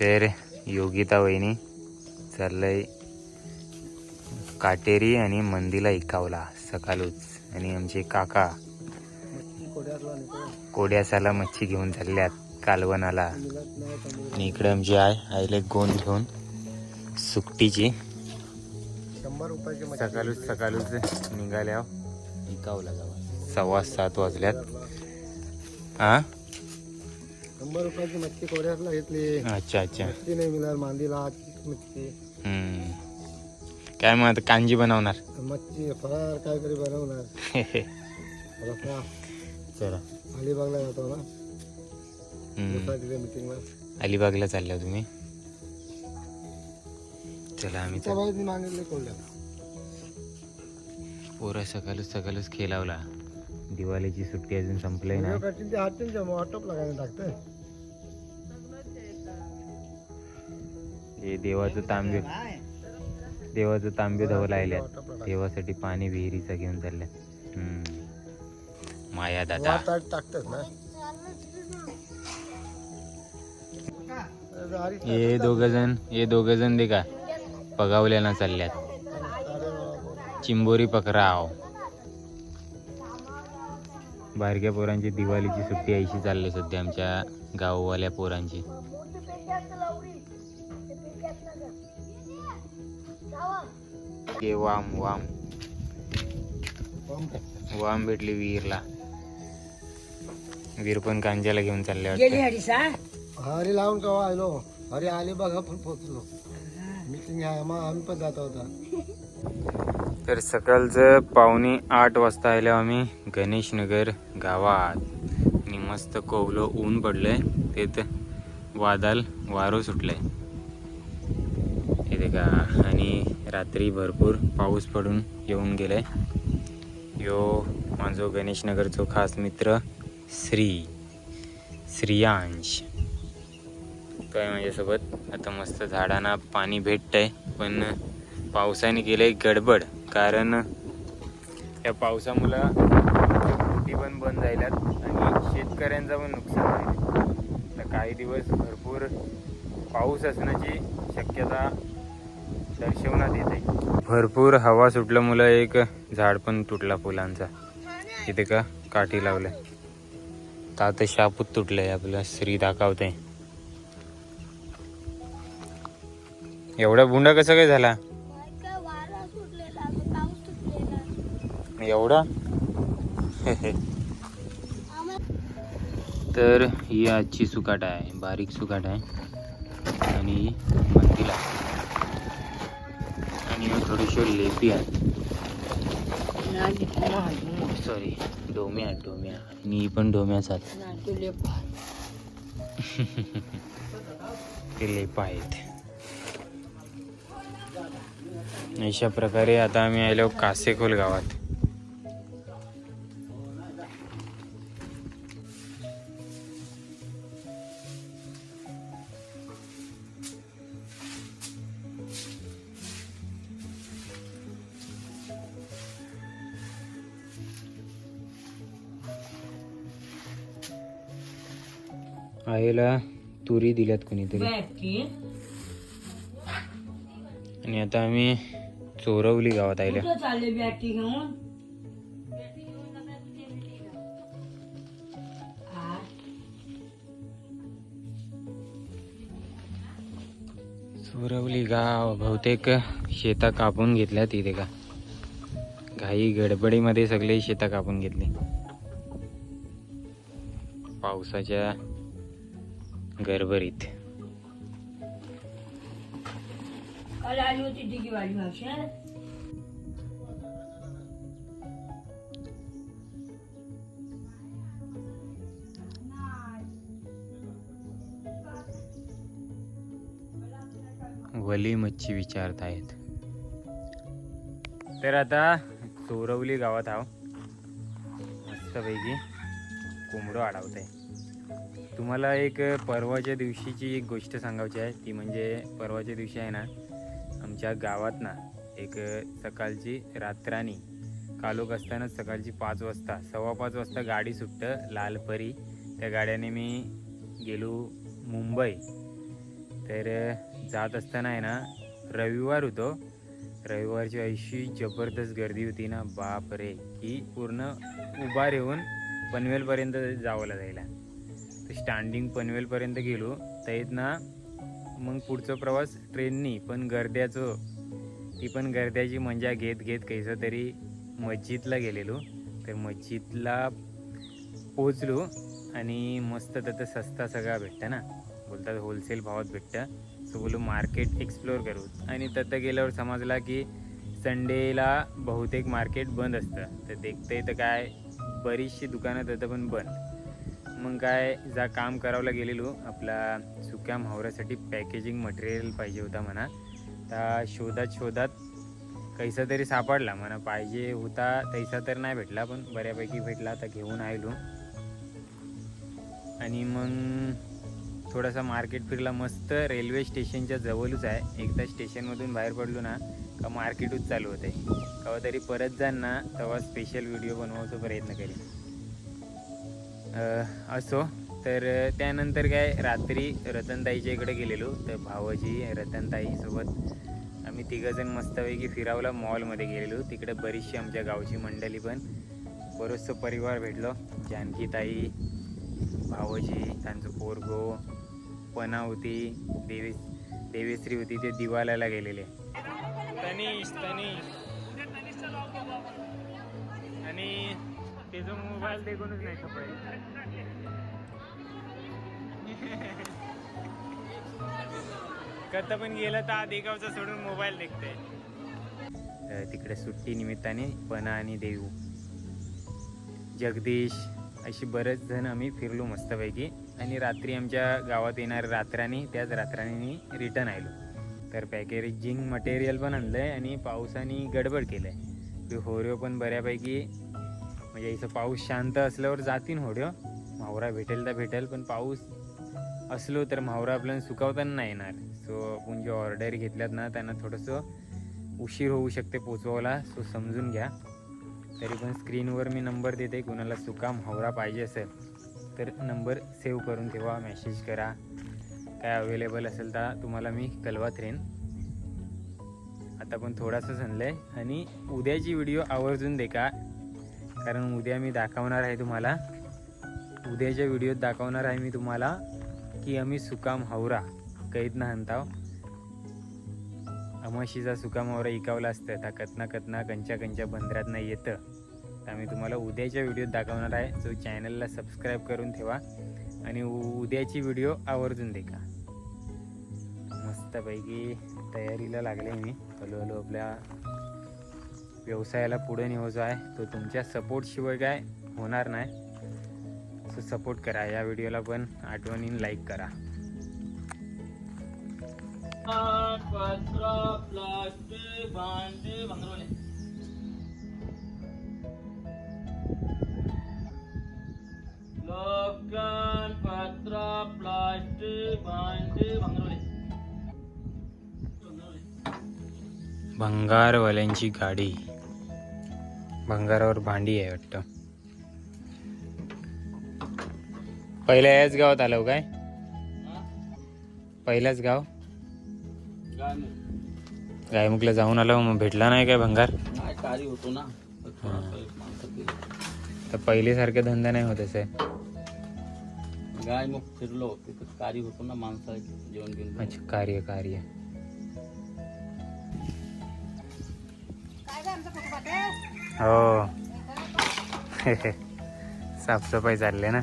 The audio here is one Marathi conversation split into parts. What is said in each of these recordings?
तर योगिता वहिनी चाललंय काटेरी आणि मंदीला इकावला सकाळूच. आणि आमचे काका कोड्यासाला मच्छी घेऊन चालल्यात कालवणाला आणि इकडे आमची आय आईले गोंद घेऊन सुकटीची. शंभर रुपयाची सकाळूच सकाळूच निघाल्या. इकावला सव्वा सात वाजल्यात. हां शंभर रुपयाची मच्छी कोड्यातला घेतली. अच्छा अच्छा. मच्छी नाही मिळाल मांदीला मच्छी हम्म. काय मग आता कांजी बनवणार? मच्छी फरार काहीतरी बनवणार. रस्ता चला. अलिबागला जातो ना. हम्म. दुसऱ्या तिथे मिटिंगला अलिबागला चालल्या तुम्ही? चला आम्ही त्या चल बाईनी मागितले कोल्ह्या पोरं सकाळच सकाळच खेळावला. दिवाळीची सुट्टी अजून संपलंय ना व्हिडिओ काढतील ते हातील त्या वाटप लागायला टाकतंय हे देवाचं तांबे देवाचं तांबे धवं लायल्यात वाटप लागायला. देवासाठी पाणी विहिरीचा घेऊन चालल्यात हम्म. माया दादा. टाकतात ना. हे दोघ जण हे दोघ जण दे का पगावल्याना चालल्यात. चिंबोरी पकराव. बारक्या पोरांची दिवाळीची सुट्टी ऐशी चालली सध्या आमच्या गाववाल्या पोरांची. हे वाम वाम. वाम भेटली विहीरला. विहीर पण कांजाला घेऊन चालले हरी लावून केव्हा आलो? हरी आली बघा पण पोचलो. मिटिंग आहे मग आम्ही पण जात होता. तर सकाळचं पावणे आठ वाजता आलो आम्ही गणेशनगर. गावात. आणि मस्त कोवलं ऊन पडलंय. तेत वादळ वारं सुटलंय. येते का आणि रात्री भरपूर पाऊस पडून येऊन गेलाय. यो माझो गणेशनगरचो खास मित्र श्री श्रियांश. तो आहे माझ्यासोबत? आता मस्त झाडांना पाणी भेटतंय पण पावसाने केलंय गडबड. कारण या पावसामुळं पण बंद झाल्यात आणि शेतकऱ्यांचं पण नुकसान झालं तर काही दिवस भरपूर पाऊस असण्याची शक्यता दर्शवण्यात येत. आहे भरपूर हवा सुटल्यामुळं एक झाड पण तुटला फुलांचा. इथे का? काठी लावलंय. तर आता शापूत तुटलंय आपलं. श्री दाखवतंय एवढा बुंडा कसा काय झाला? वारा सुटलेला. पाऊस सुटलेला. एवढा? तर ही आजची सुकाट आहे बारीक सुकाट आहे. आणि मंदिर मंदिला आणि थोडीशी लेपी आहे. सॉरी डोम्या आहेत डोम्या. आणि ही पण डोम्याच आहेत ते लेपा आहेत. अशा प्रकारे आता आम्ही आलो कासेखोल गावात. आईला तुरी दिल्यात कोणीतरी. आणि आता आम्ही चोरवली गावात आल्या कुठं चालले बॅटी घेऊन? आ, चोरवली गाव बहुतेक शेता कापून घेतल्या तिथे का? घाई गडबडीमध्ये सगळे शेता कापून घेतली. पावसाच्या गरबरीत. काल आली होती दिगी वाली मावशी वली मच्छी विचारत आहेत. तर आता चोरवली गावात आहो. मस्तपैकी कोंबडं अडवत आहे तुम्हाला एक परवाच्या दिवशीची एक गोष्ट सांगायची आहे. ती म्हणजे परवाच्या दिवशी आहे ना आमच्या गावात ना एक सकाळची रात्रानी कालोख असताना सकाळची पाच वाजता सव्वा पाच वाजता गाडी सुटतं लालपरी. त्या गाड्याने मी गेलो मुंबई. तर जात असताना आहे ना रविवार होतो. रविवारची अशी जबरदस्त गर्दी होती ना बाप रे की पूर्ण उभा येऊन पनवेलपर्यंत जावं लागायला. स्टँडिंग पनवेलपर्यंत गेलो. तर ना मग पुढचा प्रवास ट्रेननी पण गर्द्याचं. ती पण गर्द्याची मजा घेत घेत कैसं तरी मस्जिदला गेलेलो. तर मस्जिदला पोचलो आणि मस्त त्याचं सस्ता सगळा भेटतं ना. बोलतात होलसेल भावात भेटतं. सो बोलू मार्केट एक्सप्लोअर करू. आणि तथं गेल्यावर समजला की संडेला बहुतेक मार्केट बंद असतं. तर देखते तर काय बरीचशी दुकानं तथं पण बंद. मग काय जा काम करावला गेलेलो आपला सुक्या म्हावऱ्यासाठी पॅकेजिंग मटेरियल पाहिजे होता म्हणा. तर शोधात शोधात कैसा तरी सापडला म्हणा. पाहिजे होता तैसा तर नाही भेटला पण बऱ्यापैकी भेटला. तर घेऊन आलो आणि मग थोडासा मार्केट फिरला. मस्त रेल्वे स्टेशनच्या जवळच आहे. एकदा स्टेशनमधून बाहेर पडलो ना का मार्केटच चालू होते केव्हा तरी परत जाण ना तेव्हा स्पेशल व्हिडिओ बनवायचा प्रयत्न करेन. असो तर त्यानंतर काय रात्री रतनताईच्या इकडे गेलेलो. तर भावाजी रतनताईसोबत आम्ही तिघंजण मस्तपैकी फिरावला मॉलमध्ये गेलेलो. तिकडे बरीचशी आमच्या गावची मंडळी पण बरोचसं परिवार भेटलो. जानकीताई भावजी त्यांचं पोरगो पना होती देवी देवीश्री होती ते दिवाल्याला गेलेले. आणि त्याचा मोबाईल देखूनच नाही कत पण गेलं तर आधी गावचा सोडून मोबाईल देखते तिकडे सुट्टी निमित्ताने पणा आणि देऊ. जगदीश अशी बरेच जण आम्ही फिरलो मस्तपैकी. आणि रात्री आमच्या गावात येणाऱ्या रात्रांनी त्याच रात्रांनी रिटर्न आलो तर पॅकेजिंग मटेरियल पण आणलं आहे आणि पावसाने गडबड केलं आहे होऱ्यो पण बऱ्यापैकी म्हणजे इथं पाऊस शांत असल्यावर जातीन होड्यो म्हावरा भेटेल तर भेटेल पण पाऊस असलो तर म्हावरा आपल्याला सुकावताना नाही येणार. सो आपण जे ऑर्डर घेतल्यात ना त्यांना थोडंसं उशीर होऊ शकते पोचवायला. सो समजून घ्या. तरी पण स्क्रीनवर मी नंबर देते कुणाला सुका म्हावरा पाहिजे असेल तर नंबर सेव्ह करून ठेवा मेसेज करा. काय अवेलेबल असेल तर तुम्हाला मी कळवत रेन आता पण थोडासा सांगलं आहे आणि उद्याची व्हिडिओ आवर्जून दे का कारण उद्या मी दाखवणार आहे तुम्हाला. उद्याच्या व्हिडिओत दाखवणार आहे मी तुम्हाला की आम्ही सुकाम हावरा कैदनं हंताव. अमाशीचा सुकाम हावरा इकावला असतं. त्या कतना कतना कंच्या कंच्या बंदरातनं येतं. तर आम्ही तुम्हाला उद्याच्या व्हिडिओत दाखवणार आहे. जो चॅनलला सबस्क्राईब करून ठेवा. आणि उ- उद्याची व्हिडिओ आवर्जून देखा. मस्तपैकी तयारीला लागले मी. हळूहळू आपल्या व्यवसायाला पुढे न्यायचं आहे तो तुमच्या सपोर्टशिवाय काय होणार नाही. सो सपोर्ट करा. या व्हिडिओला पण आठवणीन लाईक करा. लोकन पत्र प्लास्टिक भांडे भंगारवाल्यांची गाडी. भंगारावर भांडी आहे वाटतं. पहिल्या याच गावात आलो काय? हा? गाव? काय मग? गायमुखला जाऊन आलो मग भेटला नाही काय भंगार? होतो ना. तर पहिल्यासारखा धंदा नाही होत असे. गाय मग फिरलो तिथं कार्य होतो ना माणसा जेवण घेऊन अच्छा कार्य कार्य. हो. साफसफाई चालले ना.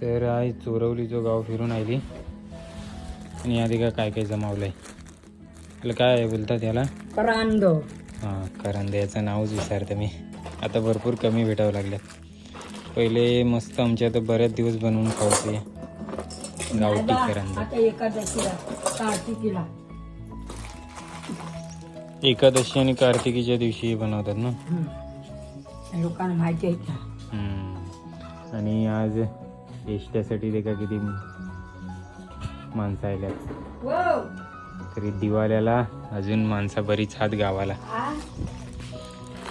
तर आज चोरवलीचं गाव फिरून आली. आणि आधी का काय काय जमावलंय. त्याला काय बोलतात याला? करांदो. हां करंद्याचं नावच विचारतं मी. आता भरपूर कमी भेटावं लागल्यात. पहिले मस्त आमच्या आता बऱ्याच दिवस बनवून खावते. गावठी करंदा. एकादशीला कार्तिकीला. एकादशी आणि कार्तिकीच्या दिवशी बनवतात ना. लोकांना माहिती आहे का? हम्म. आणि आज एष्ट्यासाठी का किती माणसं आल्यात हो तरी दिवाळ्याला अजून माणसा बरीच हात गावाला.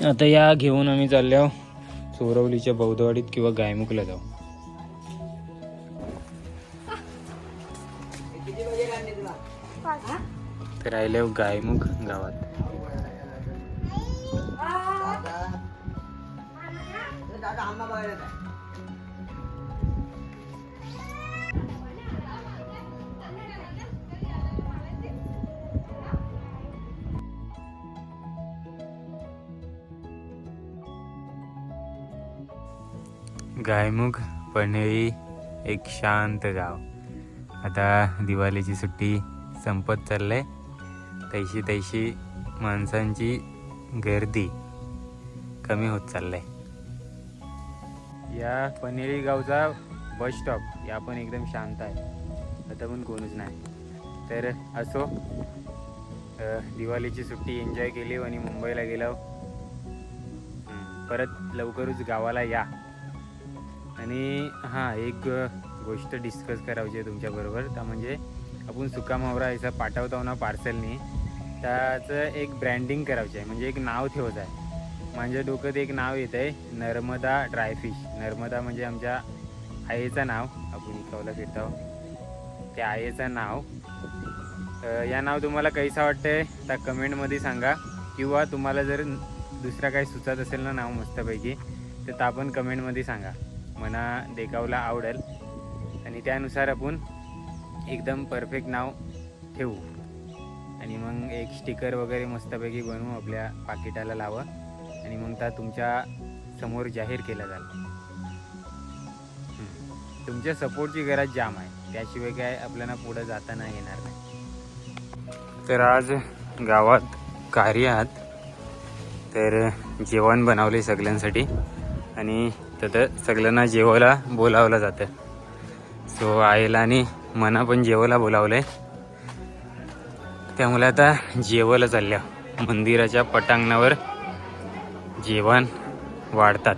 आता या घेऊन आम्ही चाललो चोरवलीच्या बौद्धवाडीत किंवा गायमुखला जाऊ. तर राहिले गायमुख गावात. गायमुख पनवेली एक शांत गाव आता दिवाळीची सुट्टी संपत चाललंय तैशी तैशी माणसांची गर्दी कमी होत चाललंय या पनेरी गावचा बस स्टॉप. या पण एकदम शांत आहे. आता पण कोणच नाही. तर असो दिवाळीची सुट्टी एन्जॉय केली आणि मुंबईला गेलो. परत लवकरच गावाला या. आणि हां एक गोष्ट डिस्कस करायची आहे तुमच्याबरोबर. त्या म्हणजे आपण सुकामावरा याचा पाठवतो ना पार्सलनी त्याचं एक ब्रँडिंग करायचं आहे. म्हणजे एक नाव ठेवायचं आहे. माझ्या डोक्यात एक नाव येत आहे नर्मदा ड्रायफिश नर्मदा म्हणजे आमच्या आईचं नाव. आपण इकावला फिरतो. त्या आईचं नाव. या नाव तुम्हाला कैसा वाटतंय? त्या कमेंटमध्ये सांगा. किंवा तुम्हाला जर दुसरा काही सुचत असेल ना नाव मस्तपैकी तर ता पण कमेंटमध्ये सांगा. मना देखावला आवडेल. आणि त्यानुसार आपण एकदम परफेक्ट नाव ठेवू. आणि मग एक स्टिकर वगैरे मस्तपैकी बनवू आपल्या पाकिटाला लावा. आणि मग त्या तुमच्यासमोर जाहीर केला जाईल. तुमच्या सपोर्टची गरज जाम आहे. त्याशिवाय काय आपल्याला पुढं जाताना येणार नाही. तर आज गावात कार्य आहात. तर जेवण बनवले सगळ्यांसाठी. आणि तिथं सगळ्यांना जेवायला बोलावलं जातं. सो आईला आणि मना पण जेवायला बोलावलंय. त्यामुळे आता जेवायला चालल्या. मंदिराच्या पटांगणावर जेवण वाढतात.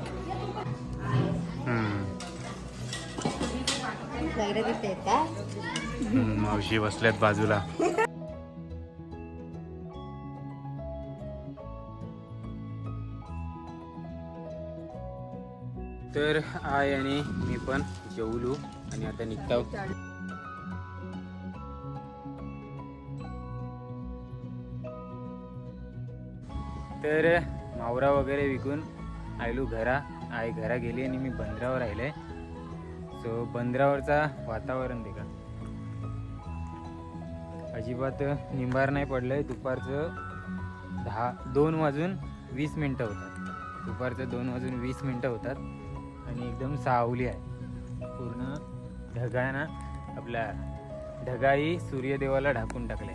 मावशी बसल्यात बाजूला. तर आय आणि मी पण जेवलो आणि आता निघतो. तर आवरा वगैरे विकून आयलो घरा आई घरा गेली आणि मी बंदरावर राहिले. सो बंदरावरचा वातावरण देखा. अजिबात निंबार नाही पडलंय. दुपारचं दहा दोन वाजून वीस मिनटं होतात. दुपारचं दोन वाजून वीस मिनटं होतात. आणि एकदम सावली आहे. पूर्ण ढगाना आपल्या ढगाई सूर्यदेवाला ढाकून टाकले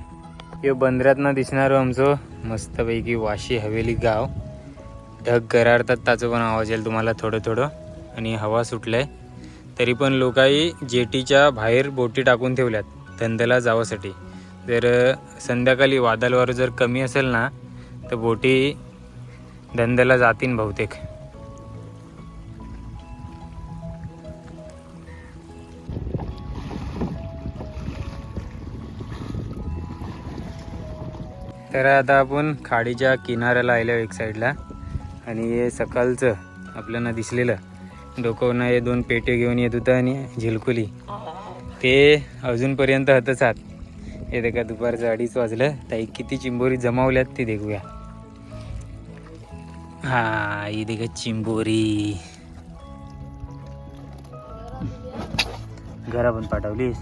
हे बंदरातनं दिसणारं आमचं मस्तपैकी वाशी हवेली गाव. ढग गरारतात त्याचं पण आवाज येईल तुम्हाला थोडं थोडं. आणि हवा सुटलंय. तरी पण लोकाही जेटीच्या बाहेर बोटी टाकून ठेवल्यात धंद्याला जावासाठी. जर संध्याकाळी वादळवार जर कमी असेल ना तर बोटी धंद्याला जातीन बहुतेक. तर आता आपण खाडीच्या किनाऱ्याला आलो एक साईडला. आणि हे सकाळचं आपल्याला दिसलेलं. डोकवनं हे दोन पेटे घेऊन येत होतं आणि झिलकुली. ते अजूनपर्यंत हतच आहात हे देखा दुपारचं अडीच वाजलं. ताई किती चिंबोरी जमावल्यात ते देखूया. हा ही देखा चिंबोरी. घरा पण पाठवलीस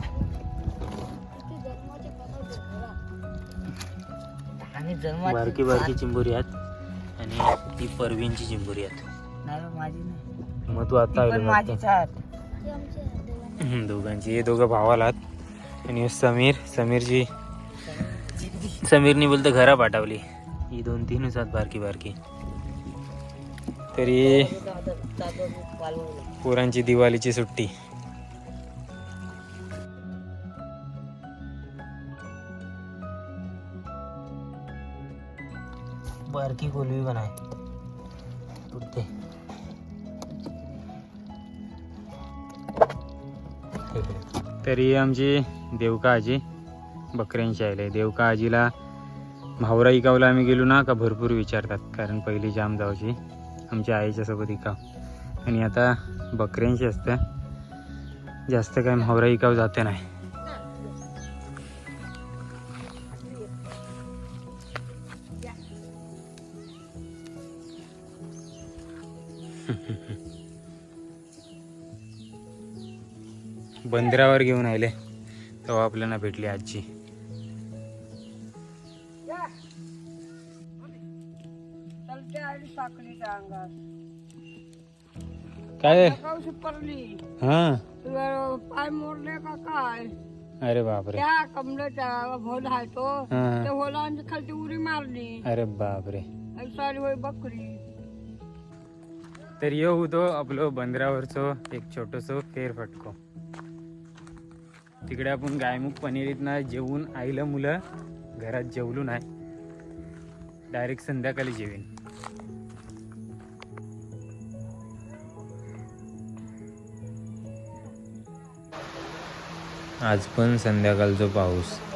बारकी बारकी चिंबोरी आहेत. ती परवीनची चिंबोरी आहेत माझी नाही मग तू आता आली दोघांचे. हम्म, दोघांची हे दोघं भावाला आहेत आणि हे समीर समीरची समीरनी बोलतं घरा पाठवली ही दोन तीनच आहेत बारकी बारकी तरी पोरांची दिवाळीची सुट्टी बारकी कोलवी आहे तुटते तरी आमची देवका आजी बकऱ्यांची आले देवका आजीला भावरा इकावला आम्ही गेलो ना का भरपूर विचारतात. कारण पहिली जाम जावची आमच्या आईच्या सोबत इकाव. आणि आता बकऱ्यांची असतं. जास्त काय म्हावरा इकाव जाते नाही. बंदरावर घेऊन आले तेव्हा आपल्याला भेटली आजी. काय? हा. पाय मोडले का काय अरे बापरे. त्या कमरेच्या होल आहे तो त्या होलांची खालची उडी मारली अरे बापरे. सारी होय बकरी तर यो होतो आपलं बंदरावरचं एक छोटस फेरफटको. तिकडे आपण गायमुख पनीरीतनं जेवून आईलं मुलं घरात जेवलो नाही. डायरेक्ट संध्याकाळी जेवीन. आज पण संध्याकाळचा पाऊस.